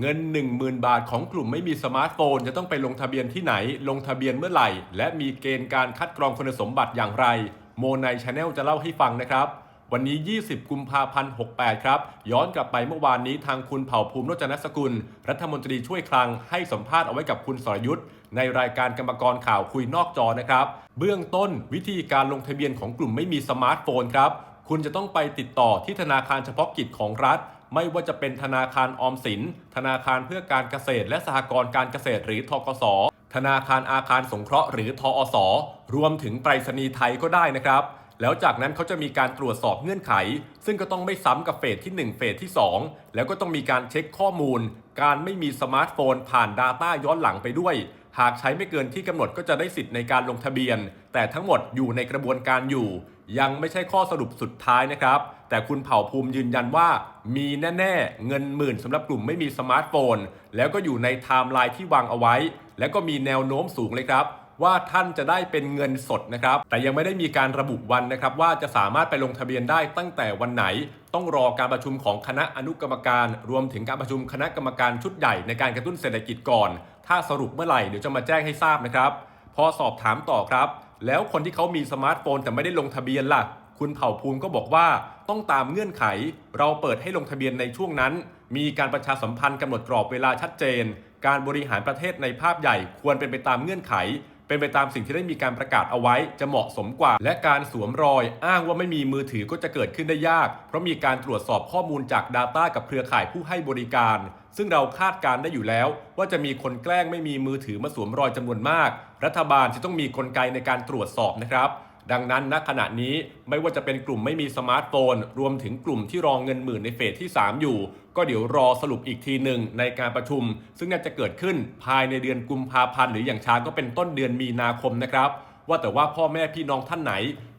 เงิน 10,000 บาทของกลุ่มไม่มีสมาร์ทโฟน จะต้องไปลงทะเบียนที่ไหน ลงทะเบียนเมื่อไหร่ และมีเกณฑ์การคัดกรองคุณสมบัติอย่างไร โมในชาแนลจะเล่าให้ฟังนะครับ วันนี้ 20 กุมภาพันธ์ 68 ครับ ย้อนกลับไปเมื่อวานนี้ทางคุณเผ่าภูมิรจนสกุล รัฐมนตรีช่วยคลังให้สัมภาษณ์เอาไว้กับคุณสรยุทธ์ในรายการกรรมกรข่าวคุยนอกจอนะครับ เบื้องต้นวิธีการลงทะเบียนของกลุ่มไม่มีสมาร์ทโฟนครับ คุณจะต้องไปติดต่อที่ธนาคารเฉพาะกิจของรัฐ ไม่ว่าจะเป็นธนาคารออมสิน ธนาคารเพื่อการเกษตร และสหกรณ์การเกษตรหรือทกส ธนาคารอาคารสงเคราะห์หรือทอส รวมถึงไปรษณีย์ไทยก็ได้นะครับ แล้วจากนั้นเขาจะมีการตรวจสอบเงื่อนไข ซึ่งก็ต้องไม่ซ้ำกับเฟสที่ 1 เฟสที่ 2 แล้วก็ต้องมีการเช็คข้อมูล การไม่มีสมาร์ทโฟนผ่าน Data ย้อนหลังไปด้วย หากใช้ไม่เกินที่กำหนดก็จะได้สิทธิ์ในการลงทะเบียน แต่ทั้งหมดอยู่ในกระบวนการอยู่ ยังไม่ใช่ข้อสรุปสุดท้ายนะครับ แต่คุณเผ่าภูมิยืนยันว่า มีแน่ๆ เงินหมื่นสำหรับกลุ่มไม่มีสมาร์ทโฟน แล้วก็อยู่ในไทม์ไลน์ที่วางเอาไว้ แล้วก็มีแนวโน้มสูงเลยครับว่าท่านจะได้เป็นเงินสดนะครับ แต่ยังไม่ได้มีการระบุวันนะครับ ว่าจะสามารถไปลงทะเบียนได้ตั้งแต่วันไหน ต้องรอการประชุมของคณะอนุกรรมการ รวมถึงการประชุมคณะกรรมการชุดใหญ่ในการกระตุ้นเศรษฐกิจก่อน ถ้าสรุปเมื่อไหร่เดี๋ยวจะมาแจ้งให้ทราบนะครับ พอสอบถามต่อครับ แล้วคนที่เขามีสมาร์ทโฟนแต่ไม่ได้ลงทะเบียนล่ะ คุณเผ่าภูมิก็บอกว่าต้องตามเงื่อนไข เราเปิดให้ลงทะเบียนในช่วงนั้น มีการประชาสัมพันธ์กำหนดกรอบเวลาชัดเจน การบริหารประเทศในภาพใหญ่ควรเป็นไปตามเงื่อนไข เป็นไปตามสิ่งที่ได้มีการประกาศเอาไว้จะเหมาะสมกว่า และการสวมรอย อ้างว่าไม่มีมือถือก็จะเกิดขึ้นได้ยาก เพราะมีการตรวจสอบข้อมูลจาก Data กับเครือข่ายผู้ให้บริการ ซึ่งเราคาดการได้อยู่แล้ว ว่าจะมีคนแกล้งไม่มีมือถือมาสวมรอยจำนวนมาก รัฐบาลจะต้องมีกลไกในการตรวจสอบนะครับ ดังนั้นณขณะนี้ไม่ว่าจะเป็นกลุ่มไม่มีสมาร์ทโฟน รวมถึงกลุ่มที่รองเงินหมื่นในเฟสที่ 3 อยู่ ก็เดี๋ยวรอสรุปอีกทีหนึ่งในการประชุม ซึ่งน่าจะเกิดขึ้นภายในเดือนกุมภาพันธ์หรืออย่างช้าก็เป็นต้นเดือนมีนาคมนะครับ ว่าแต่ว่าพ่อแม่พี่น้องท่านไหน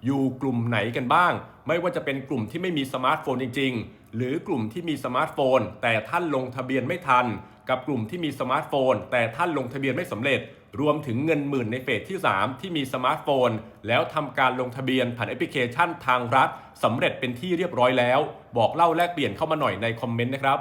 อยู่กลุ่มไหนกันบ้าง ไม่ว่าจะเป็นกลุ่มที่ไม่มีสมาร์ทโฟนจริง ๆ หรือกลุ่มที่มีสมาร์ทโฟน แต่ท่านลงทะเบียนไม่ทัน กับกลุ่มที่มีสมาร์ทโฟน แต่ท่านลงทะเบียนไม่สำเร็จรวมถึงเงินหมื่นในเฟสที่ 3 ที่มีสมาร์ทโฟน แล้วทำการลงทะเบียนผ่านแอปพลิเคชันทางรัฐสำเร็จเป็นที่เรียบร้อยแล้ว บอกเล่าแลกเปลี่ยนเข้ามาหน่อยในคอมเมนต์นะครับ